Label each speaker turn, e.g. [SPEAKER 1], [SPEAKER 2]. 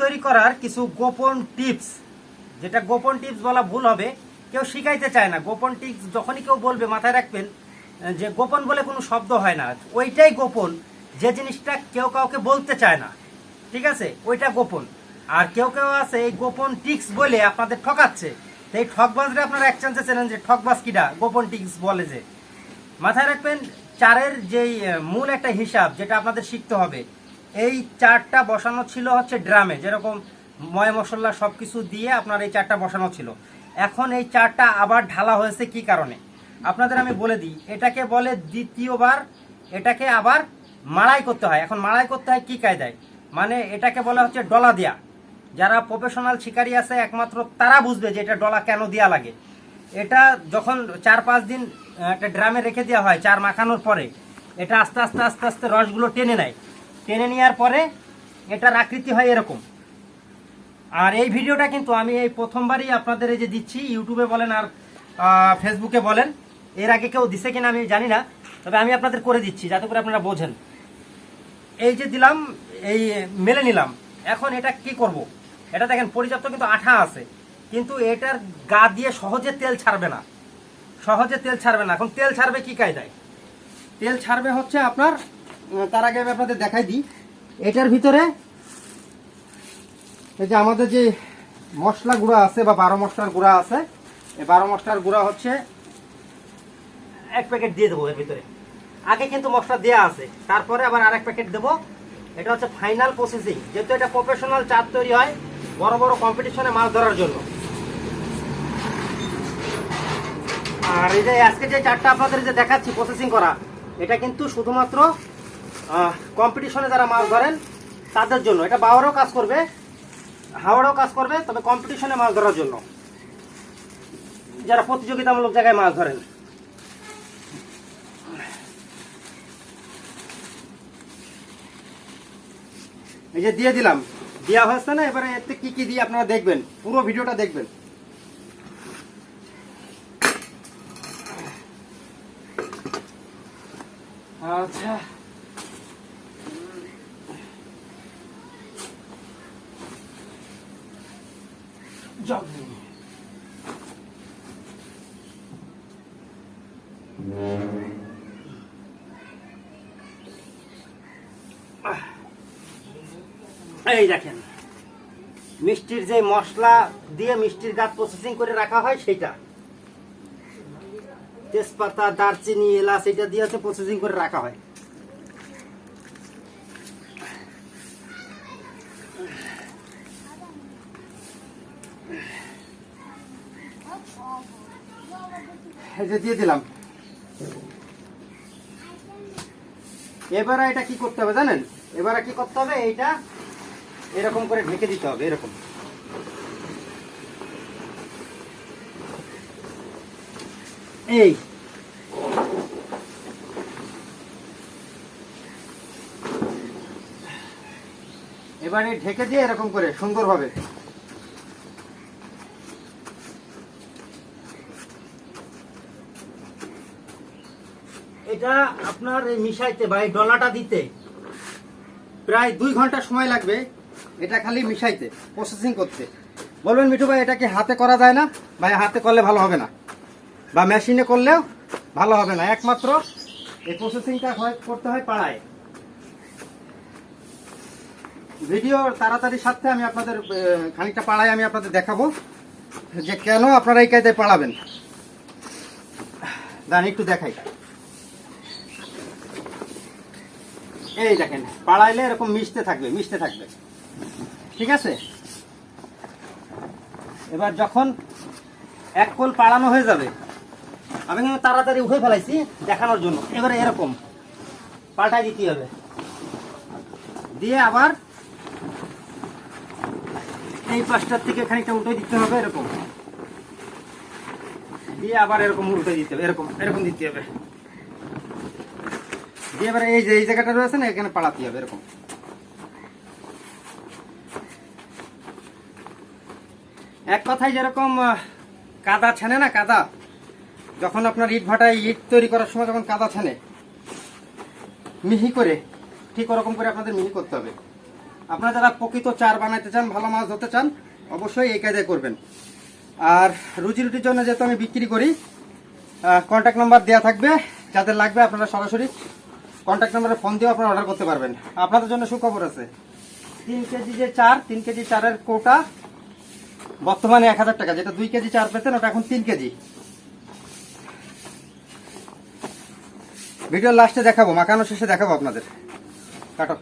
[SPEAKER 1] তৈরি করার কিছু গোপন টিপস। যেটা গোপন টিপস বলা ভুল হবে, কেউ শিখাইতে চায় না। গোপন টিপস যখনই কেউ বলবে, মাথায় রাখবেন, যে গোপন বলে কোনো শব্দ হয় না। ওইটাই গোপন, যে জিনিসটা কেউ কাউকে বলতে চায় না। ঠিক আছে? ওইটা গোপন। আর কেউ কেউ আছে, এই গোপন টিক্স বলে আপনাদের ঠকাচ্ছে। তো এই ঠকবাজরা আপনারা এক চান্সে চেনেন যে ঠকবাজ কিটা গোপন টিক্স বলে যে। মাথায় রাখবেন, চারের যেই মূল একটা হিসাব, যেটা আপনাদের শিখতে হবে এই চারটা বসানো ছিল হচ্ছে ড্রামে, যেরকম ময় মশলা সব কিছু দিয়ে আপনার এই চারটা বসানো ছিল। এখন এই চারটা আবার ঢালা হয়েছে কি কারণে? আপনাদের আমি বলে দিই, এটাকে বলে দ্বিতীয়বার এটাকে আবার মাড়াই করতে হয়। এখন মাড়াই করতে হয় কি কায়দায়? মানে এটাকে বলা হচ্ছে ডলা দেয়া। যারা প্রফেশনাল শিকারি আছে, একমাত্র তারা বুঝবে যে এটা ডলা কেন দেওয়া লাগে। এটা যখন চার পাঁচ দিন একটা ড্রামে রেখে দেওয়া হয়, চার মাখানোর পরে, এটা আস্তে আস্তে আস্তে আস্তে রসগুলো টেনে নেয়। টেনে নেওয়ার পরে এটার আকৃতি হয় এরকম। আর এই ভিডিওটা কিন্তু আমি এই প্রথমবারই আপনাদের এই যে দিচ্ছি, ইউটিউবে বলেন আর ফেসবুকে বলেন, এর আগে কেউ দিছে কিনা আমি জানি না, তবে আমি আপনাদের করে দিচ্ছি, যাতে করে আপনারা বোঝেন। এই যে দিলাম, এই মেলে নিলাম, এখন এটা কি করব। এটা দেখেন পর্যাপ্ত কিন্তু আঠা আছে, কিন্তু এটার গা দিয়ে সহজে তেল ছাড়বে না। সহজে তেল ছাড়বে না। এখন তেল ছাড়বে কি কায়দায়? তেল ছাড়বে হচ্ছে আপনার তার আগে আমি আপনাদের দেখাই দিই। এটার ভিতরে এই যে আমাদের যে মশলা গুঁড়া আছে বা বারো মশলার গুঁড়া আছে, এই বারো মশলার গুঁড়া হচ্ছে এক প্যাকেট দিয়ে দেবো এর ভিতরে। আগে কিন্তু মশলা দেওয়া আছে, তারপরে আবার আরেক প্যাকেট দেবো। এটা হচ্ছে ফাইনাল প্রসেসিং যেহেতু এটা প্রফেশনাল চার তৈরি হয়, বড় বড় কম্পিটিশনে মাছ ধরার জন্য। আর এই যে আজকে যে চারটা আপনাদের যে দেখাচ্ছি প্রসেসিং করা, এটা কিন্তু শুধুমাত্র কম্পিটিশনে যারা মাছ ধরেন, তাদের জন্য। এটা বাওয়ারও কাজ করবে হাওড়াও কাজ করবে, তবে কম্পিটিশনে মাছ ধরার জন্য। যারা প্রতিযোগিতামূলক জায়গায় মাছ ধরেন। এই যে দিয়ে দিলাম। দেওয়া হয়েছে না? এবারে এতে কি কি দিয়ে আপনারা দেখবেন? পুরো ভিডিওটা দেখবেন। আচ্ছা। এই দেখেন, মিষ্টির যে মশলা দিয়ে মিষ্টির গাছ প্রসেসিং করে রাখা হয় সেটা তেজপাতা, দারচিনি, এলাচ এটা দিয়ে প্রসেসিং করে রাখা হয়। যে দিয়ে দিলাম। এবারে এটা কি করতে হবে জানেন? এবারে কি করতে হবে? এইটা এরকম করে ঢেকে দিতে হবে, এরকম। এই। এবারে ঢেকে দিয়ে এরকম করে সুন্দরভাবে এটা আপনার মিশাইতে বা এই ডলাটা দিতে প্রায় দুই ঘণ্টা সময় লাগবে এটা খালি মিশাইতে প্রসেসিং করতে। বলবেন, মিঠু ভাই, এটা কি হাতে করা যায় না? ভাই, হাতে করলে ভালো হবে না। বা মেশিনে করলেও ভালো হবে না। একমাত্র এই প্রসেসিংটা হয় করতে হয় পাড়ায়। ভিডিওর তাড়াতাড়ি সাথে আমি আপনাদের খানিকটা পাড়ায় আমি আপনাদের দেখাবো যে কেন আপনারা এই কায়দায় পাড়াবেন। দাঁড়িয়ে একটু দেখাই। এই দেখেন, পাড়াইলে এরকম মিশতে থাকবে মিশতে থাকবে। ঠিক আছে? এবার যখন এক কোল পাড়ানো হয়ে যাবে, আমি কিন্তু তাড়াতাড়ি উঠে ফেলাইছি দেখানোর জন্য। এবারে এরকম, পাল্টাই দিতে হবে। দিয়ে আবার এই পাশটার থেকে খানিকটা উঠে দিতে হবে, এরকম। দিয়ে আবার এরকম উল্টে দিতে হবে, এরকম এরকম দিতে হবে। দিয়ে এবারে এই যে, এই জায়গাটা রয়েছে না, এখানে পাড়াতে হবে, এরকম। এক কথায় যেরকম কাদা ছানে না কাদা? যখন আপনার ইট ভাটায় ইট তৈরি করার সময় যখন কাদা ছানে, মিহি করে, ঠিক ওরকম করে আপনাদের মিহি করতে হবে। আপনারা যারা প্রকৃত চার বানাইতে চান, ভালো মাছ ধরতে চান, অবশ্যই এই কায়দায় করবেন। আর রুজি রুটির জন্য যেহেতু আমি বিক্রি করি কন্ট্যাক্ট নাম্বার দেওয়া থাকবে, যাদের লাগবে আপনারা সরাসরি কন্ট্যাক্ট নাম্বারে ফোন দিয়ে আপনারা অর্ডার করতে পারবেন। আপনাদের জন্য সুখবর আছে। তিন কেজি যে চার, তিন কেজি চারের কোটা বর্তমানে এক হাজার টাকা। যেটা দুই কেজি চার পেতেন ওটা এখন তিন কেজি। ভিডিওর লাস্টে দেখাবো, মাখানো শেষে দেখাবো আপনাদের। কাটো।